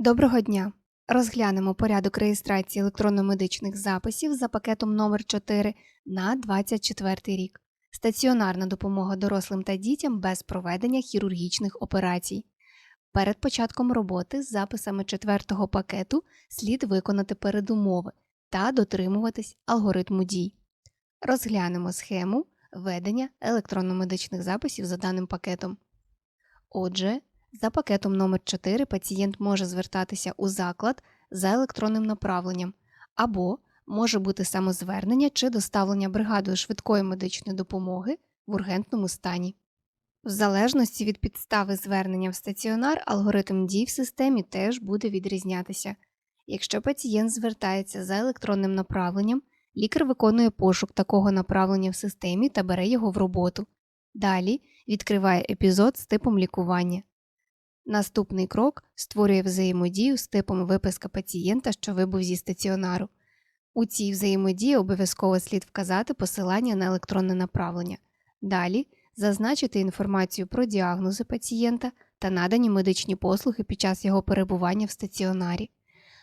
Доброго дня! Розглянемо порядок реєстрації електронно-медичних записів за пакетом номер 4 на 24 рік. Стаціонарна допомога дорослим та дітям без проведення хірургічних операцій. Перед початком роботи з записами четвертого пакету слід виконати передумови та дотримуватись алгоритму дій. Розглянемо схему ведення електронно-медичних записів за даним пакетом. Отже, за пакетом номер 4 пацієнт може звертатися у заклад за електронним направленням або може бути самозвернення чи доставлення бригадою швидкої медичної допомоги в ургентному стані. В залежності від підстави звернення в стаціонар, алгоритм дій в системі теж буде відрізнятися. Якщо пацієнт звертається за електронним направленням, лікар виконує пошук такого направлення в системі та бере його в роботу. Далі відкриває епізод з типом лікування. Наступний крок створює взаємодію з типом виписка пацієнта, що вибув зі стаціонару. У цій взаємодії обов'язково слід вказати посилання на електронне направлення. Далі зазначити інформацію про діагнози пацієнта та надані медичні послуги під час його перебування в стаціонарі.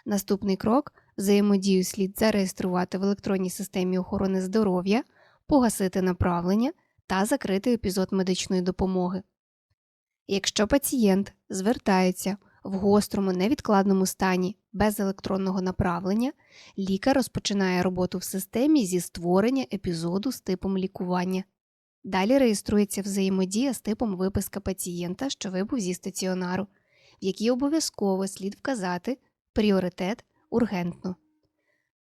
Наступний крок взаємодію слід зареєструвати в електронній системі охорони здоров'я, погасити направлення та закрити епізод медичної допомоги. Якщо пацієнт звертається в гострому невідкладному стані без електронного направлення, лікар розпочинає роботу в системі зі створення епізоду з типом лікування. Далі реєструється взаємодія з типом виписка пацієнта, що вибув зі стаціонару, в якій обов'язково слід вказати пріоритет ургентно.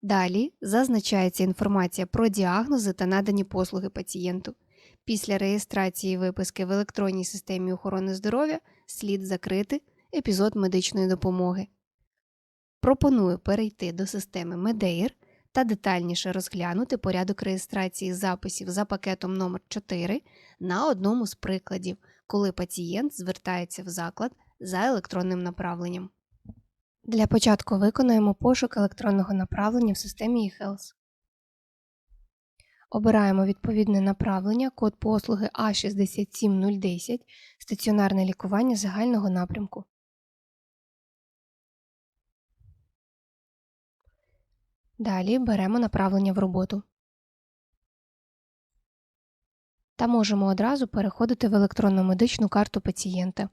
Далі зазначається інформація про діагнози та надані послуги пацієнту. Після реєстрації виписки в електронній системі охорони здоров'я слід закрити епізод медичної допомоги. Пропоную перейти до системи Медеїр та детальніше розглянути порядок реєстрації записів за пакетом номер 4 на одному з прикладів, коли пацієнт звертається в заклад за електронним направленням. Для початку виконаємо пошук електронного направлення в системі eHealth. Обираємо відповідне направлення, код послуги А67010, стаціонарне лікування загального напрямку. Далі беремо направлення в роботу. Та можемо одразу переходити в електронну медичну карту пацієнта.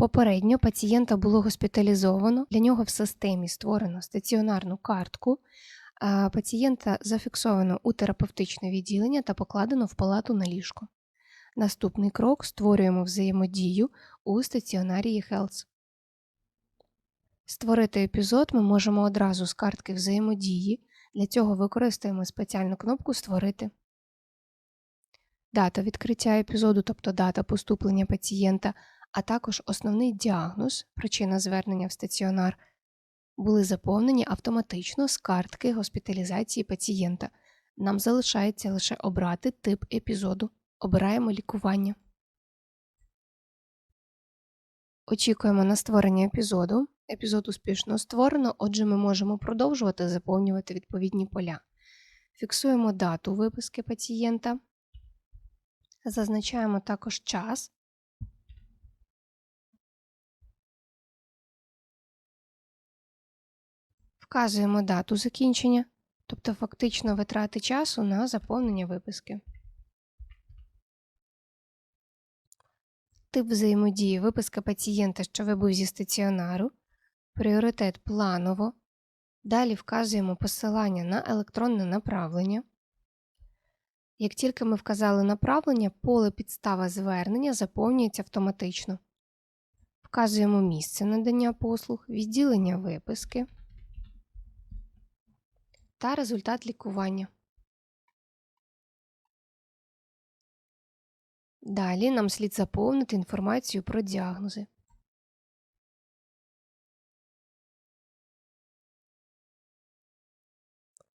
Попередньо пацієнта було госпіталізовано, для нього в системі створено стаціонарну картку, пацієнта зафіксовано у терапевтичне відділення та покладено в палату на ліжко. Наступний крок створюємо взаємодію у стаціонарі Health. Створити епізод ми можемо одразу з картки взаємодії. Для цього використаємо спеціальну кнопку Створити. Дата відкриття епізоду, тобто дата поступлення пацієнта а також основний діагноз, причина звернення в стаціонар, були заповнені автоматично з картки госпіталізації пацієнта. Нам залишається лише обрати тип епізоду. Обираємо лікування. Очікуємо на створення епізоду. Епізод успішно створено, отже, ми можемо продовжувати заповнювати відповідні поля. Фіксуємо дату виписки пацієнта, зазначаємо також час, Вказуємо дату закінчення, тобто фактично витрати часу на заповнення виписки. Тип взаємодії виписка пацієнта, що вибув зі стаціонару, пріоритет планово. Далі вказуємо посилання на електронне направлення. Як тільки ми вказали направлення, поле підстава звернення заповнюється автоматично. Вказуємо місце надання послуг, відділення виписки та результат лікування. Далі нам слід заповнити інформацію про діагнози.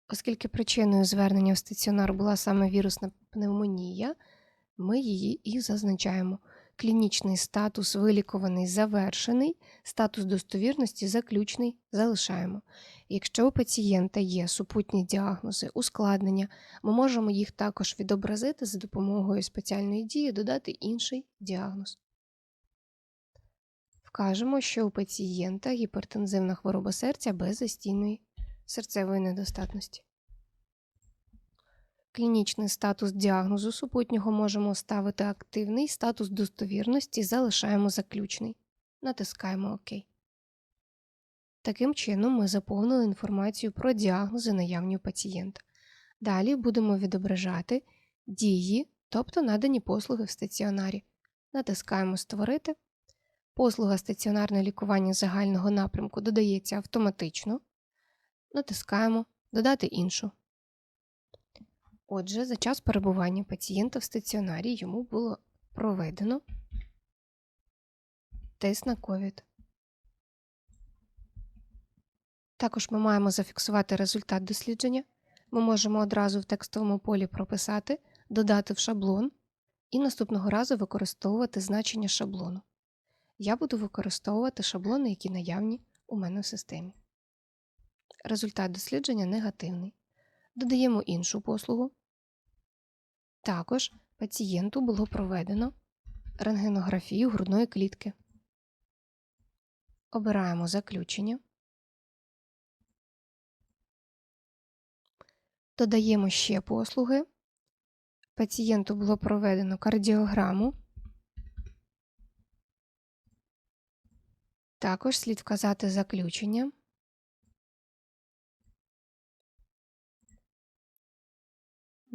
Оскільки причиною звернення в стаціонар була саме вірусна пневмонія, ми її і зазначаємо. Клінічний статус вилікуваний завершений, статус достовірності заключний залишаємо. Якщо у пацієнта є супутні діагнози, ускладнення, ми можемо їх також відобразити за допомогою спеціальної дії, додати інший діагноз. Вкажемо, що у пацієнта гіпертензивна хвороба серця без застійної серцевої недостатності. Клінічний статус діагнозу супутнього можемо ставити активний, статус достовірності залишаємо заключний. Натискаємо ОК. Таким чином, ми заповнили інформацію про діагнози наявні у пацієнта. Далі будемо відображати дії, тобто надані послуги в стаціонарі. Натискаємо Створити. Послуга стаціонарне лікування загального напрямку додається автоматично. Натискаємо Додати іншу. Отже, за час перебування пацієнта в стаціонарі йому було проведено тест на COVID. Також ми маємо зафіксувати результат дослідження. Ми можемо одразу в текстовому полі прописати, додати в шаблон і наступного разу використовувати значення шаблону. Я буду використовувати шаблони, які наявні у мене в системі. Результат дослідження негативний. Додаємо іншу послугу. Також пацієнту було проведено рентгенографію грудної клітки. Обираємо заключення. Додаємо ще послуги. Пацієнту було проведено кардіограму. Також слід вказати заключення.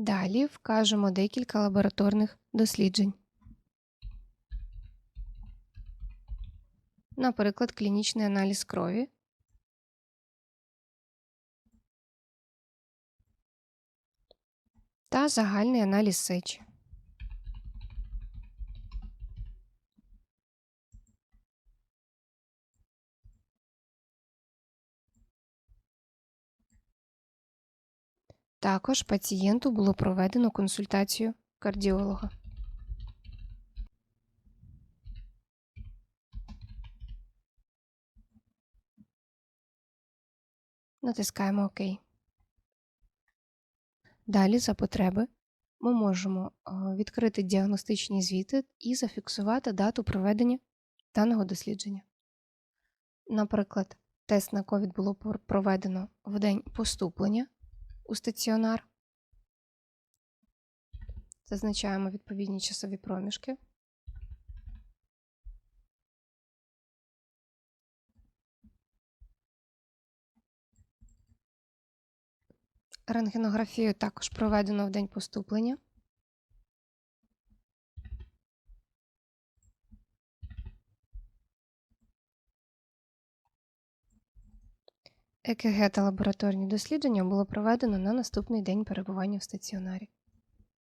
Далі вкажемо декілька лабораторних досліджень. Наприклад, клінічний аналіз крові. Та загальний аналіз сечі. Також пацієнту було проведено консультацію кардіолога. Натискаємо ОК. Далі, за потреби, ми можемо відкрити діагностичні звіти і зафіксувати дату проведення даного дослідження. Наприклад, тест на COVID було проведено в день поступлення у стаціонар. Зазначаємо відповідні часові проміжки. Рентгенографію також проведено в день поступлення. ЕКГ та лабораторні дослідження було проведено на наступний день перебування в стаціонарі.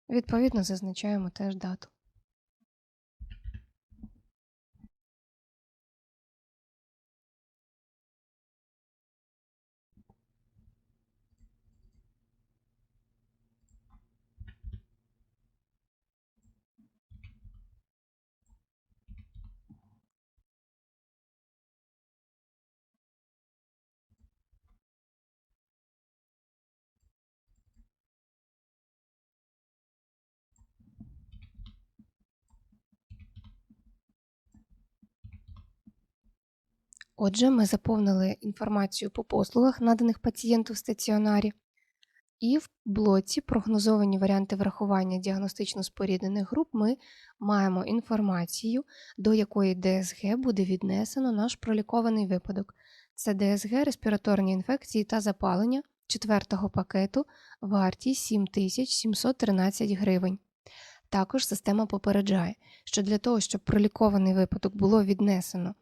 Відповідно, зазначаємо теж дату. Отже, ми заповнили інформацію по послугах, наданих пацієнту в стаціонарі, і в блоці прогнозовані варіанти врахування діагностично споріднених груп ми маємо інформацію, до якої ДСГ буде віднесено наш пролікований випадок. Це ДСГ, респіраторні інфекції та запалення четвертого пакету вартість 7713 гривень. Також система попереджає, що для того, щоб пролікований випадок було віднесено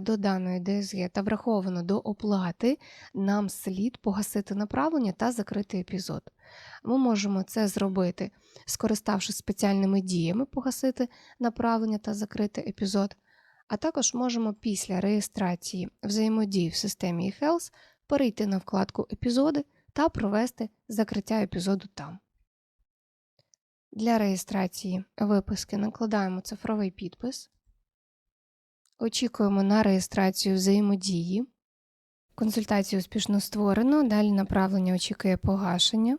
до даної ДСГ та враховано до оплати, нам слід погасити направлення та закрити епізод. Ми можемо це зробити, скориставшись спеціальними діями, погасити направлення та закрити епізод. А також можемо після реєстрації взаємодії в системі eHealth перейти на вкладку Епізоди та провести закриття епізоду там. Для реєстрації виписки накладаємо цифровий підпис. Очікуємо на реєстрацію взаємодії. Консультацію успішно створено. Далі направлення очікує погашення.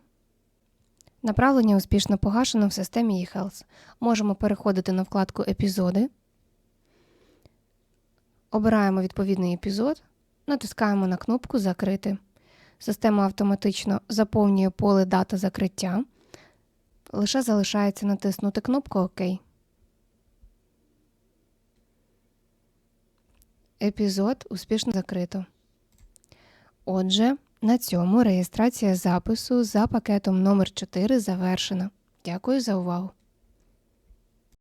Направлення успішно погашено в системі eHealth. Можемо переходити на вкладку Епізоди. Обираємо відповідний епізод, натискаємо на кнопку Закрити. Система автоматично заповнює поле дата закриття. Лише залишається натиснути кнопку ОК. Епізод успішно закрито. Отже, на цьому реєстрація запису за пакетом номер 4 завершена. Дякую за увагу!